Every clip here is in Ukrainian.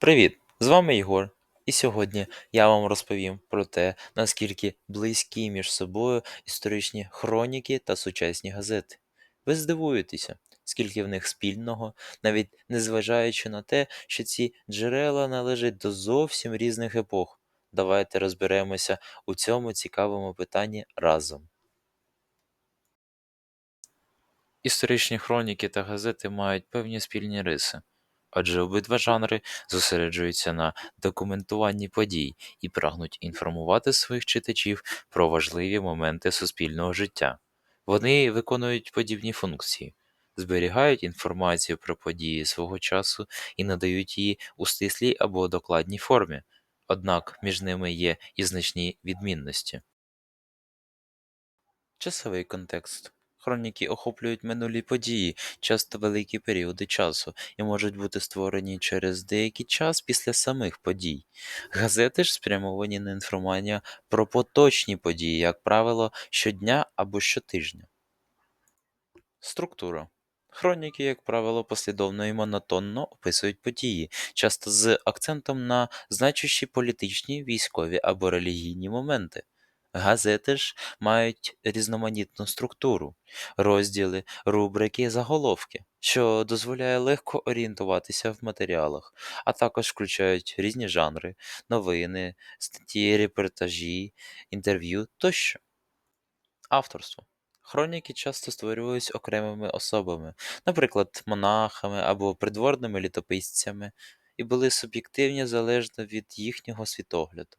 Привіт! З вами Єгор. І сьогодні я вам розповім про те, наскільки близькі між собою історичні хроніки та сучасні газети. Ви здивуєтеся, скільки в них спільного, навіть незважаючи на те, що ці джерела належать до зовсім різних епох. Давайте розберемося у цьому цікавому питанні разом. Історичні хроніки та газети мають певні спільні риси, адже обидва жанри зосереджуються на документуванні подій і прагнуть інформувати своїх читачів про важливі моменти суспільного життя. Вони виконують подібні функції, зберігають інформацію про події свого часу і надають її у стислій або докладній формі, однак між ними є і значні відмінності. Часовий контекст. Хроніки охоплюють минулі події, часто великі періоди часу, і можуть бути створені через деякий час після самих подій. Газети ж спрямовані на інформування про поточні події, як правило, щодня або щотижня. Структура. Хроніки, як правило, послідовно і монотонно описують події, часто з акцентом на значущі політичні, військові або релігійні моменти. Газети ж мають різноманітну структуру, розділи, рубрики, заголовки, що дозволяє легко орієнтуватися в матеріалах, а також включають різні жанри, новини, статті, репортажі, інтерв'ю тощо. Авторство. Хроніки часто створювались окремими особами, наприклад, монахами або придворними літописцями, і були суб'єктивні залежно від їхнього світогляду.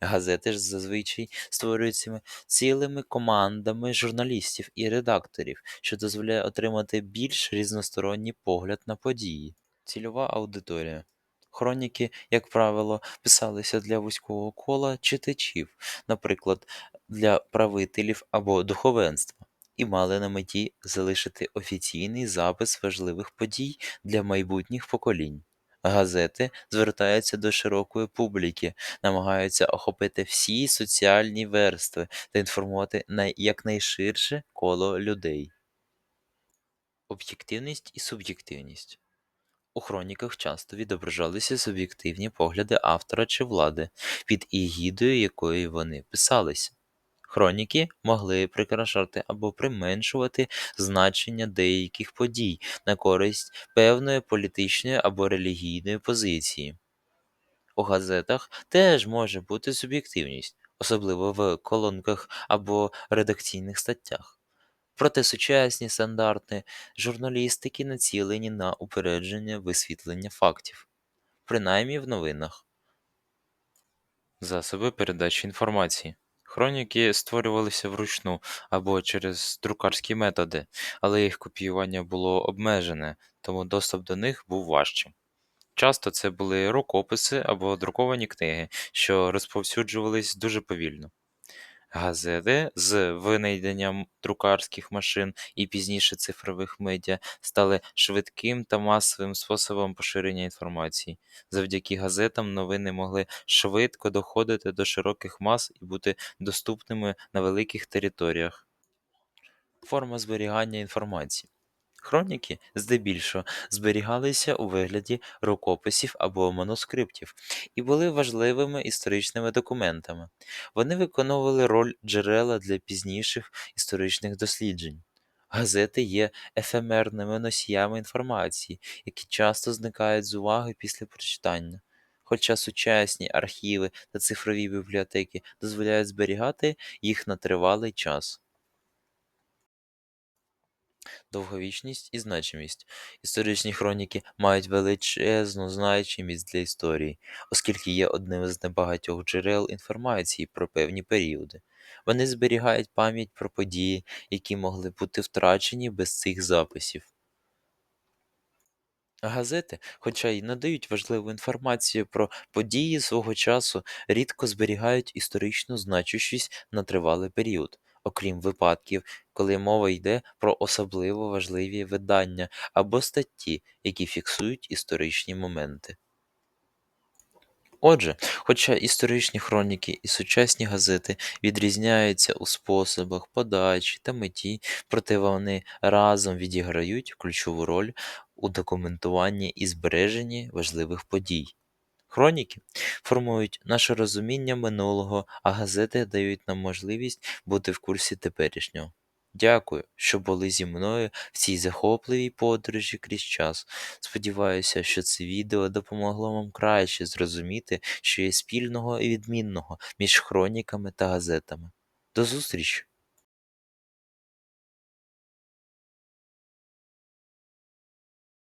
Газети ж зазвичай створюються цілими командами журналістів і редакторів, що дозволяє отримати більш різносторонній погляд на події. Цільова аудиторія. Хроніки, як правило, писалися для вузького кола читачів, наприклад, для правителів або духовенства, і мали на меті залишити офіційний запис важливих подій для майбутніх поколінь. Газети звертаються до широкої публіки, намагаються охопити всі соціальні верстви та інформувати якнайширше коло людей. Об'єктивність і суб'єктивність. У хроніках часто відображалися суб'єктивні погляди автора чи влади, під егідою якої вони писалися. Хроніки могли прикрашати або применшувати значення деяких подій на користь певної політичної або релігійної позиції. У газетах теж може бути суб'єктивність, особливо в колонках або редакційних статтях. Проте сучасні стандарти журналістики націлені на упередження висвітлення фактів, принаймні в новинах. Засоби передачі інформації. Хроніки створювалися вручну або через друкарські методи, але їх копіювання було обмежене, тому доступ до них був важчим. Часто це були рукописи або друковані книги, що розповсюджувались дуже повільно. Газети з винайденням друкарських машин і пізніше цифрових медіа стали швидким та масовим способом поширення інформації. Завдяки газетам новини могли швидко доходити до широких мас і бути доступними на великих територіях. Форма зберігання інформації. Хроніки здебільшого зберігалися у вигляді рукописів або манускриптів і були важливими історичними документами. Вони виконували роль джерела для пізніших історичних досліджень. Газети є ефемерними носіями інформації, які часто зникають з уваги після прочитання. Хоча сучасні архіви та цифрові бібліотеки дозволяють зберігати їх на тривалий час. Довговічність і значимість. Історичні хроніки мають величезну значимість для історії, оскільки є одним з небагатьох джерел інформації про певні періоди. Вони зберігають пам'ять про події, які могли бути втрачені без цих записів. Газети, хоча й надають важливу інформацію про події свого часу, рідко зберігають історичну значущість на тривалий період, окрім випадків, коли мова йде про особливо важливі видання або статті, які фіксують історичні моменти. Отже, хоча історичні хроніки і сучасні газети відрізняються у способах подачі та меті, проте вони разом відіграють ключову роль у документуванні і збереженні важливих подій. Хроніки формують наше розуміння минулого, а газети дають нам можливість бути в курсі теперішнього. Дякую, що були зі мною в цій захопливій подорожі крізь час. Сподіваюся, що це відео допомогло вам краще зрозуміти, що є спільного і відмінного між хроніками та газетами. До зустрічі!